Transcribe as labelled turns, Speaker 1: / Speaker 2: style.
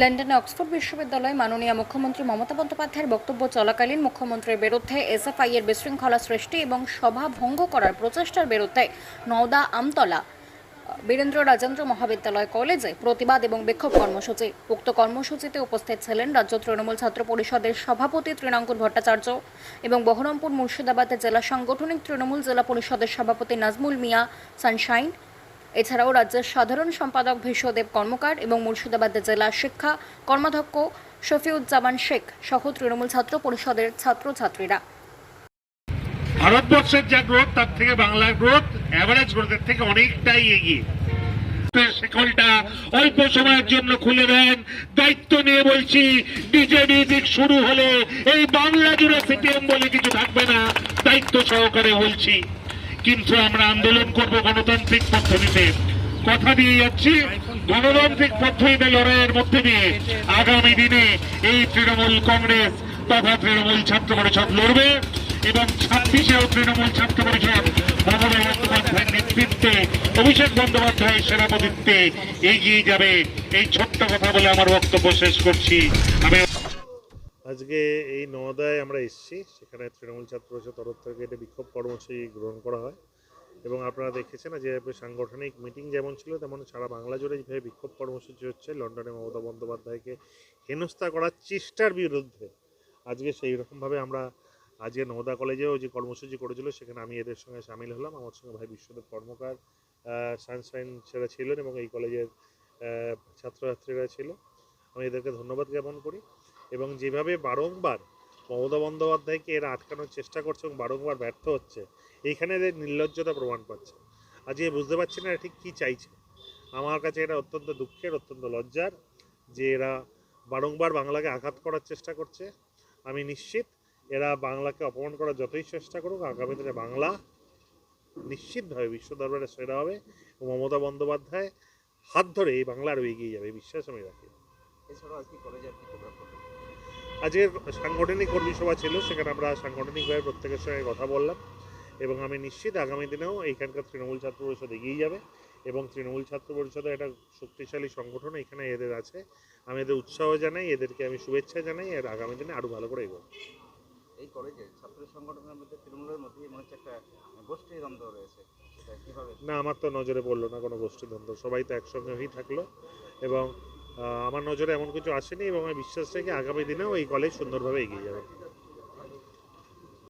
Speaker 1: লন্ডনে অক্সফোর্ড বিশ্ববিদ্যালয়ে মাননীয় মুখ্যমন্ত্রী মমতা বন্দ্যোপাধ্যায়ের বক্তব্য চলাকালীন মুখ্যমন্ত্রীর বিরুদ্ধে এসএফআই এর বিশৃঙ্খলা সৃষ্টি এবং সভা ভঙ্গ করার প্রচেষ্টার বিরুদ্ধে নওদা আমতলা, বীরেন্দ্র রাজেন্দ্র মহাবিদ্যালয় কলেজে প্রতিবাদ এবং বিক্ষোভ কর্মসূচি। উক্ত কর্মসূচিতে উপস্থিত ছিলেন রাজ্য তৃণমূল ছাত্র পরিষদের সভাপতি তৃণাঙ্কুর ভট্টাচার্য এবং বহরমপুর মুর্শিদাবাদের জেলা সাংগঠনিক তৃণমূল জেলা পরিষদের সভাপতি নাজমুল মিয়া সানশাইন এছাড়াও রাজ্যের সাধারণ সম্পাদক ভীষ্মদেব কর্মকার এবং মুর্শিদাবাদ জেলা শিক্ষা কর্মাধ্যক্ষ শফিউজ্জামান শেখ সহ তৃণমূল ছাত্র পরিষদের ছাত্রছাত্রীরা।
Speaker 2: ভারতবর্ষের যা গ্রোথ তার থেকে বাংলার গ্রোথ অ্যাভারেজ গ্রোথের থেকে অনেকটাই এগিয়ে। অল্প সময়ের জন্য খুলে দেন। দায়িত্ব নিয়ে বলছি ডিজে মিউজিক শুরু হলে এই বাংলা জুড়ে সিপিএম বলে কিছু থাকবে না। দায়িত্ব সহকারে বলছি। কিন্তু আমরা আন্দোলন করব গণতান্ত্রিক পদ্ধতিতে। কথা দিয়ে যাচ্ছি, গণতান্ত্রিক পদ্ধতিতে লড়াইয়ের মধ্যে দিয়ে আগামী দিনে এই তৃণমূল কংগ্রেস তথা তৃণমূল ছাত্র পরিষদ লড়বে এবং ছাব্বিশেও তৃণমূল ছাত্র পরিষদ মমতা বন্দ্যোপাধ্যায়ের নেতৃত্বে, অভিষেক বন্দ্যোপাধ্যায়ের সেনাপতিত্বে এগিয়ে যাবে। এই ছোট্ট কথা বলে আমার বক্তব্য শেষ করছি। আমি
Speaker 3: আজকে এই নওদায় আমরা এসেছি। সেখানে তৃণমূল ছাত্র পরিষদ তরফ থেকে এটা বিক্ষোভ কর্মসূচি গ্রহণ করা হয় এবং আপনারা দেখেছেন যে সাংগঠনিক মিটিং যেমন ছিল, তেমন সারা বাংলা জুড়ে যেভাবে বিক্ষোভ কর্মসূচি হচ্ছে, লন্ডনে মমতা বন্দ্যোপাধ্যায়কে হেনস্থা করার চেষ্টার বিরুদ্ধে আজকে সেই রকমভাবে আমরা আজকে নওদা কলেজেও যে কর্মসূচি করেছিল, সেখানে আমি এদের সঙ্গে সামিল হলাম। আমার সঙ্গে ভাই বিশ্বদেব কর্মকার সানশাইন সেরা ছিলেন এবং এই কলেজের ছাত্রছাত্রীরা ছিল। আমি এদেরকে ধন্যবাদ জ্ঞাপন করি। এবং যেভাবে বারংবার মমতা বন্দ্যোপাধ্যায়কে এরা আটকানোর চেষ্টা করছে এবং বারংবার ব্যর্থ হচ্ছে, এইখানে এদের নির্লজ্জতা প্রমাণ পাচ্ছে। আজকে বুঝতে পারছি না ঠিক কী চাইছে? আমার কাছে এটা অত্যন্ত দুঃখের, অত্যন্ত লজ্জার যে এরা বারংবার বাংলাকে আঘাত করার চেষ্টা করছে। আমি নিশ্চিত এরা বাংলাকে অপমান করার যতই চেষ্টা করুক, আগামী দিনে বাংলা নিশ্চিতভাবে বিশ্ব দরবারে সেরা হবে মমতা বন্দ্যোপাধ্যায় হাত ধরে এই বাংলা আরও এগিয়ে যাবে বিশ্বাস আমি রাখি।
Speaker 4: এছাড়াও আজকে কলেজে আর কি
Speaker 3: আজকের সাংগঠনিক কর্মী সভা ছিল সেখানে আমরা সাংগঠনিকভাবে প্রত্যেকের সঙ্গে কথা বললাম এবং আমি নিশ্চিত আগামী দিনেও এইখানকার তৃণমূল ছাত্র পরিষদ এগিয়ে যাবে এবং তৃণমূল ছাত্র পরিষদের একটা শক্তিশালী সংগঠন এখানে এদের আছে। আমি এদের উৎসাহ জানাই এদেরকে আমি শুভেচ্ছা জানাই এর আগামী দিনে আরও ভালো করে এগোবে।
Speaker 4: এই কলেজে ছাত্র সংগঠনের মধ্যে তৃণমূলের মধ্যে মনে হচ্ছে একটা গোষ্ঠী দ্বন্দ্ব রয়েছে
Speaker 3: না আমার তো নজরে পড়ল না কোনো গোষ্ঠীদ্বন্দ্ব সবাই তো একসঙ্গে হয়েই থাকল এবং আমার নজরে এমন কিছু আসেনি এবং আমি বিশ্বাস রাখি আগামী দিনেও এই কলেজ সুন্দরভাবে এগিয়ে যাবে।